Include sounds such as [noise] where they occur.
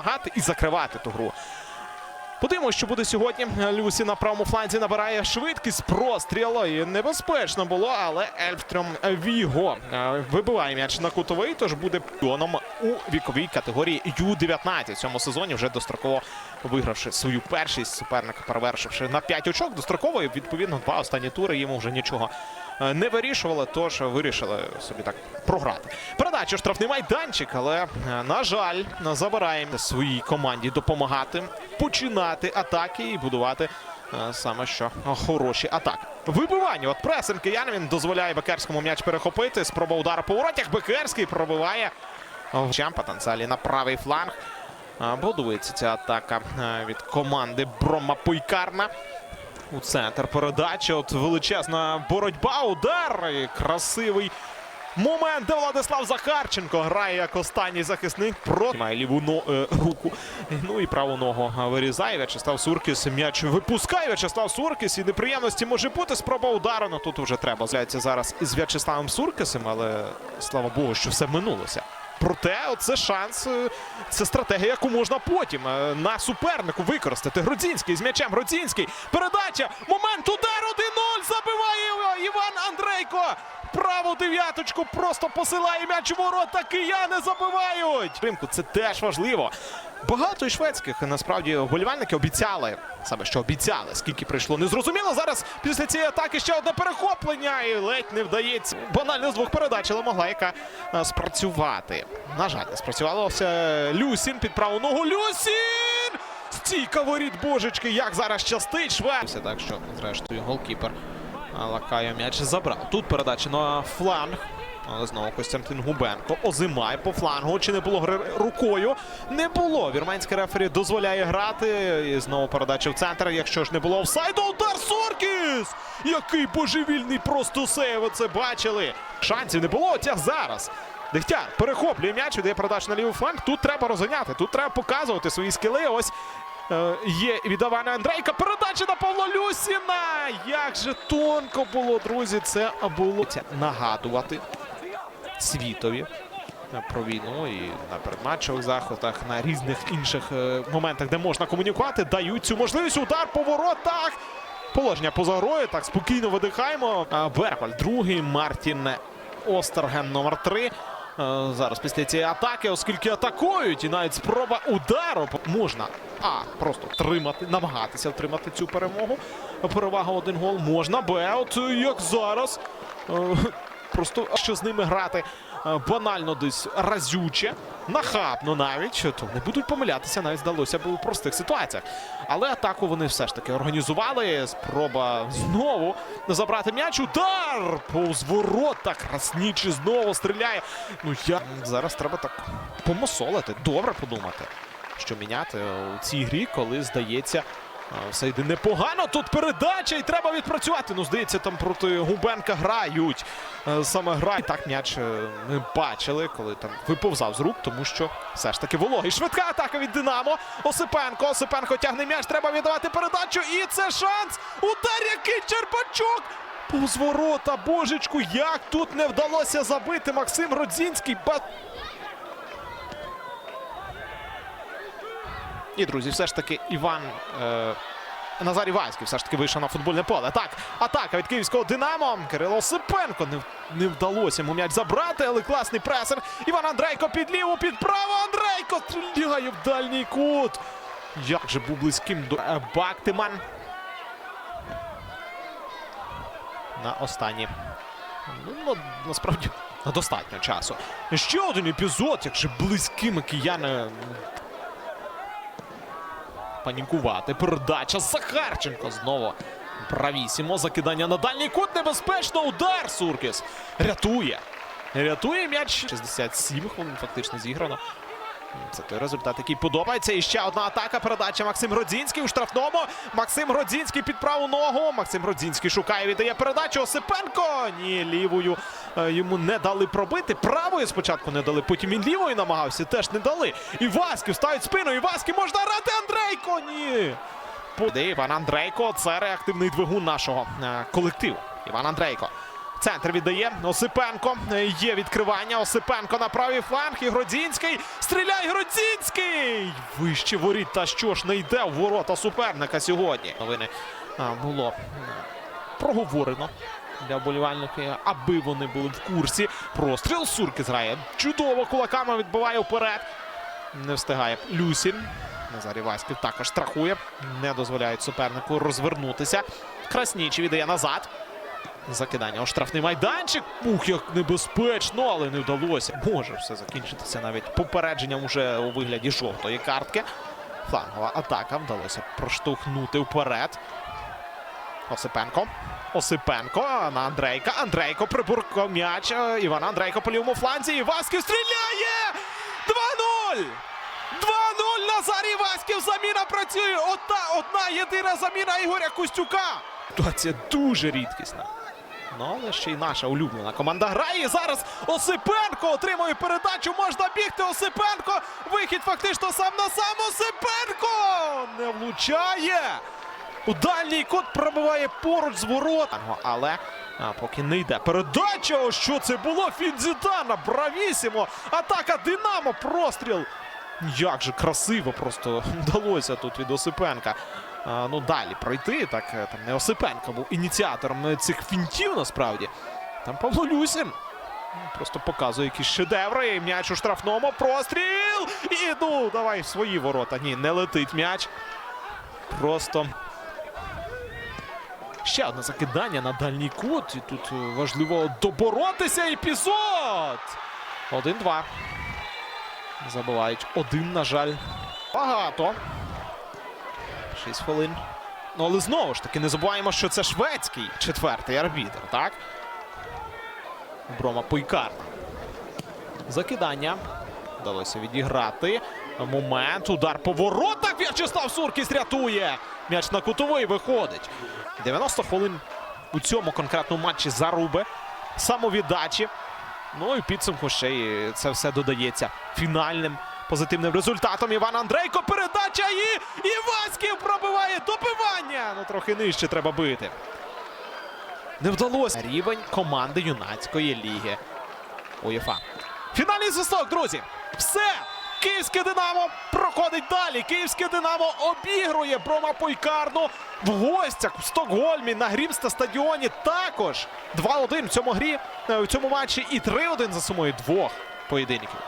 допомагати і закривати ту гру. Подивимося, що буде сьогодні. Люсі на правому фланзі набирає швидкість прострілу. І небезпечно було, але Ельфтрем Віго е, вибиває м'яч на кутовий, тож буде піоном у віковій категорії Ю-19 в цьому сезоні, вже достроково вигравши свою першість суперника, перевершивши на 5 очок. Достроково, і, відповідно, два останні тури йому вже нічого е, не вирішували, тож вирішили собі так програти. Передача штрафний майданчик, але, е, на жаль, забирає своїй команді допомагати, починати атаки і будувати е, саме що хороші атаки. Вибивання. От пресинг киян він дозволяє Бекерському м'яч перехопити. Спроба удару по воротях. Бекерський пробиває Чам потенціалі на правий фланг. Е, Будується ця атака від команди Брома Пуйкарна. У центр передачі. От величезна боротьба. Удар. Красивий момент, де Владислав Захарченко грає як останній захисник. Про має ліву но- е, руку. Ну і праву ногу вирізає. В'ячеслав Суркіс. М'яч випускає В'ячеслав Суркіс. І неприємності може бути. Спроба удару. Ну тут вже треба. Зляється зараз із В'ячеславом Суркісом, але слава Богу, що все минулося. Проте, це шанс, е, це стратегія, яку можна потім е, на супернику використати. Грудзінський з м'ячем. Грудзінський. Передача. Момент. Удар 1-0. Забиває Іван Андрейко. Праву дев'яточку просто посилає м'яч у ворота. Кияни забивають. Римку це теж важливо. Багато шведських насправді вболівальники обіцяли саме що обіцяли. Скільки прийшло, не зрозуміло. Зараз після цієї атаки ще одне перехоплення і ледь не вдається. Банально з двох передач, але могла яка е, спрацювати. На жаль, не спрацювалося. Люсін під праву ногу. Люсін! Стійка воріт божечки, як зараз щастить швед. Так що, зрештою, голкіпер а, Лакаю м'яч забрав. Тут передача на фланг. Але знову Костянтин Губенко. Озимай по флангу. Чи не було гри рукою? Не було. Вірменський рефері дозволяє грати. І знову передача в центр. Якщо ж не було офсайду, удар Соркіс! Який божевільний просто сейв. Це бачили. Шансів не було. От як зараз. Дегтяр перехоплює м'яч, віддає передачу на лівий фланг. Тут треба розганяти, тут треба показувати свої скіли. Ось е, є від Івана Андрейка. Передача на Павла Люсіна. Як же тонко було, друзі. Це було нагадувати світові е, про війну і на передматчевих заходах, на різних інших е, моментах, де можна комунікувати, дають цю можливість. Удар по воротах. Положення поза грою. Так, спокійно видихаємо. А, Беркваль другий, Мартін Остерген номер три. Е, Зараз після цієї атаки, оскільки атакують, і навіть спроба удару можна а просто тримати, намагатися втримати цю перемогу. Перевага один гол можна. Б, от е, як зараз. Просто що з ними грати е, банально десь разюче, нахабно навіть, то не будуть помилятися, навіть здалося б у простих ситуаціях. Але атаку вони все ж таки організували. Спроба знову забрати м'яч. Удар! Повз ворота. Краснічий знову стріляє. Ну я зараз треба так помосолити, добре подумати, що міняти у цій грі, коли здається. Все йде непогано. Тут передача і треба відпрацювати. Ну, здається, там проти Губенка грають. Е, Саме грають. Так м'яч е, ми бачили, коли там виповзав з рук, тому що все ж таки вологий. Швидка атака від Динамо. Осипенко. Осипенко тягне м'яч. Треба віддавати передачу. І це шанс. Удар який Черпачук. Повз ворота. Божечку, як тут не вдалося забити Максим Родзінський. Ба- І, друзі, все ж таки Іван е, Назар Іванський все ж таки вийшов на футбольне поле. Так, атака від київського Динамо. Кирило Осипенко не, не вдалося йому м'яч забрати, але класний пресер. Іван Андрейко під ліву, під право. Андрейко стріляє в дальній кут. Як же був близьким до е, Бактиман. На останні. Ну, насправді, на достатньо часу. Ще один епізод, як же близькими кияни панікувати. Передача Захарченко знову. Правісімо. Закидання на дальній кут. Небезпечно. Удар Суркіс. Рятує. Рятує м'яч. 67 хвилин фактично зіграно. Це той результат, який подобається. І ще одна атака. Передача Максим Гродзінський у штрафному. Максим Гродзінський під праву ногу. Максим Гродзінський шукає, віддає передачу. Осипенко. Ні, лівою е, йому не дали пробити. Правою спочатку не дали, потім він лівою намагався, теж не дали. І Васьків ставить спину. І Васьків можна грати Андрейко. Ні. Буде Іван Андрейко. Це реактивний двигун нашого е, колективу. Іван Андрейко. Центр віддає Осипенко. Є відкривання. Осипенко на правий фланг. І Гродзінський. Стріляє Гродзінський! Вище воріт. Та що ж не йде в ворота суперника сьогодні. Новини було проговорено для вболівальників, аби вони були в курсі. Простріл Суркіс грає. Чудово кулаками відбиває вперед. Не встигає Люсін. Назарій Васьків також страхує. Не дозволяють супернику розвернутися. Краснічий віддає назад. Закидання у штрафний майданчик. Ух, як небезпечно, але не вдалося. Може все закінчитися навіть попередженням уже у вигляді жовтої картки. Флангова атака вдалося проштовхнути вперед. Осипенко. Осипенко на Андрейка. Андрейко прибуркав м'яч. Іван Андрейко по лівому фланзі. І Васків стріляє! 2-0! 2-0 Назарій Васьків. Заміна працює. Одна, одна єдина заміна Ігоря Костюка. Ситуація дуже рідкісна. Ну, але ще й наша улюблена команда грає. Зараз Осипенко отримує передачу. Можна бігти. Осипенко. Вихід фактично сам на сам. Осипенко не влучає. У дальній кут пробиває поруч з ворот. Але а, поки не йде. Передача. Що це було? Фінзітана. Бравісімо. Атака Динамо. Простріл. Як же красиво просто [laughs] вдалося тут від Осипенка. Ну далі пройти. Так е, там не Осипенко був ініціатором е, цих фінтів насправді. Там Павло Люсін. ну, Просто показує якісь шедеври. М'яч у штрафному. Простріл! І ну, давай свої ворота. Ні, не летить м'яч. Просто. Ще одне закидання на дальній кут. І тут е, важливо доборотися. Епізод! 1-2. Забувають один, на жаль. Багато. 6 хвилин. Ну, але знову ж таки, не забуваємо, що це шведський четвертий арбітр, так? Брома Пойкар. Закидання. Вдалося відіграти. Момент. Удар по воротах. В'ячеслав Суркіс рятує. М'яч на кутовий виходить. 90 хвилин у цьому конкретному матчі заруби. Самовіддачі. Ну і підсумку ще й це все додається фінальним позитивним результатом. Іван Андрейко. Передача і, і Васьків пробиває добивання. Ну трохи нижче треба бити. Не вдалося. Рівень команди юнацької ліги УЄФА. Фінальний зв'язок, друзі. Все. Київське Динамо проходить далі. Київське Динамо обігрує Брома Пойкарну в гостях в Стокгольмі на Грімста стадіоні. Також 2-1 в цьому грі е, в цьому матчі і 3-1 за сумою двох поєдинків.